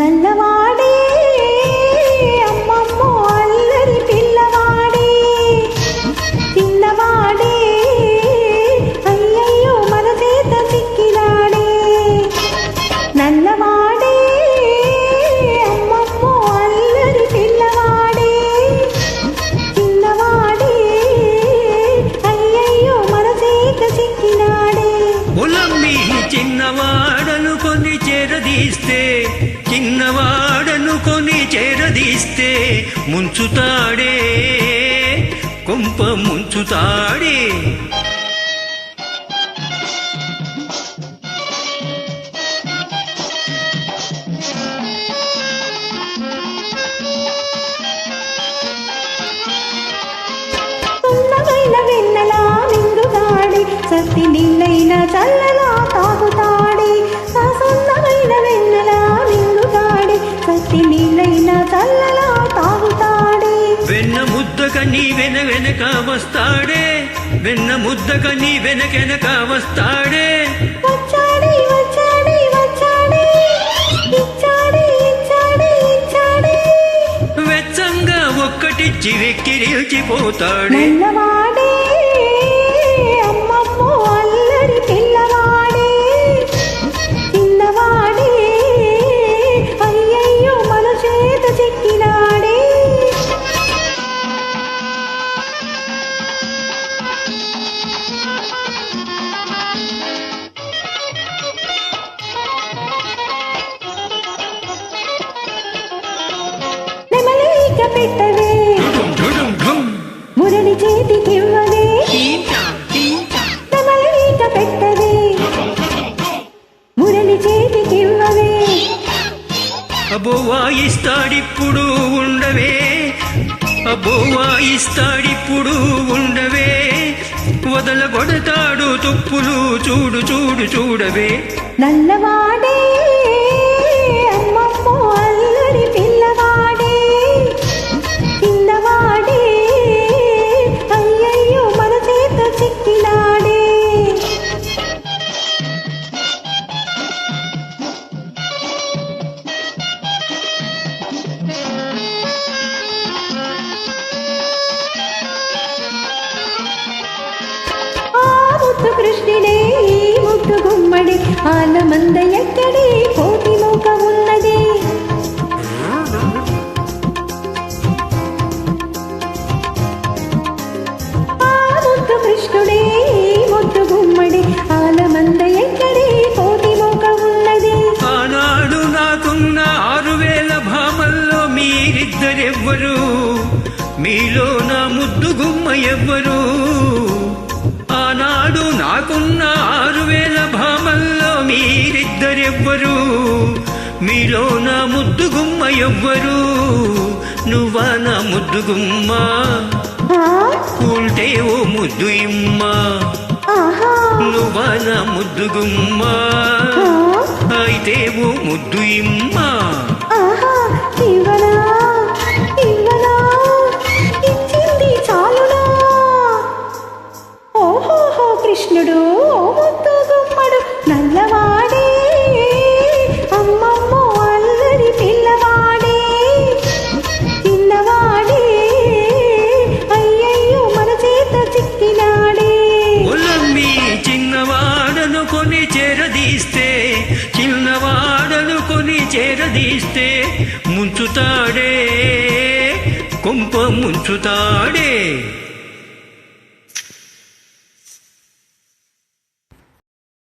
నల్లవాడే చేరదీస్తే చిన్నవాడనుకొని చేరదీస్తే ముంచుతాడే కొంప ముంచుతాడే. సతి వెన్నెలా వెన వెనక వస్తాడే. వెన్న ముద్దక నీ వెనకెనక వస్తాడే. వెచ్చంగా ఒక్కటిచ్చి వెక్కిరిచిపోతాడే పెట్టవే. మురళి చేతికివ్వవే నెమలిక పెట్టవే. మురళి చేతికివ్వవే అబ్బో వాయిస్తాడిప్పుడు ఉండవే. అబ్బో వాయిస్తాడిప్పుడు ఉండవే. వదల కొడతాడు తుప్పులు చూడు చూడు చూడవే. నల్లవాడే అమ్మమ్మో ముద్దు కృష్ణుడే ఈ ముద్దు గుమ్మడి ఆలమంద ఎక్కడి కోటి నౌక ఉన్నది ఆ ముద్దు కృష్ణుడే ఈ గుమ్మడి ఆలమంద ఎక్కడి కోటి నౌక ఉన్నది ఆనాడు నాకున్న ఆరు వేల భామల్లో మీరిద్దరెవ్వరు? మీలో నా ముద్దు గుమ్మ ఎవ్వరు? నాకున్న ఆరు వేల భామల్లో మీరిద్దరెవ్వరు? మీలో నా ముద్దు గుమ్మ ఎవ్వరు? నువ్వా నా ముద్దు గుమ్మ? ఆ, ఉంటే ఓ ముద్దు ఇమ్మ. నువ్వా నా ముద్దు గుమ్మ? ఆ, అయితే ఓ ముద్దు ఇమ్మ. కొని చేరదీస్తే చిన్నవాడను కొని చేరదీస్తే ముంచుతాడే కొంప ముంచుతాడే.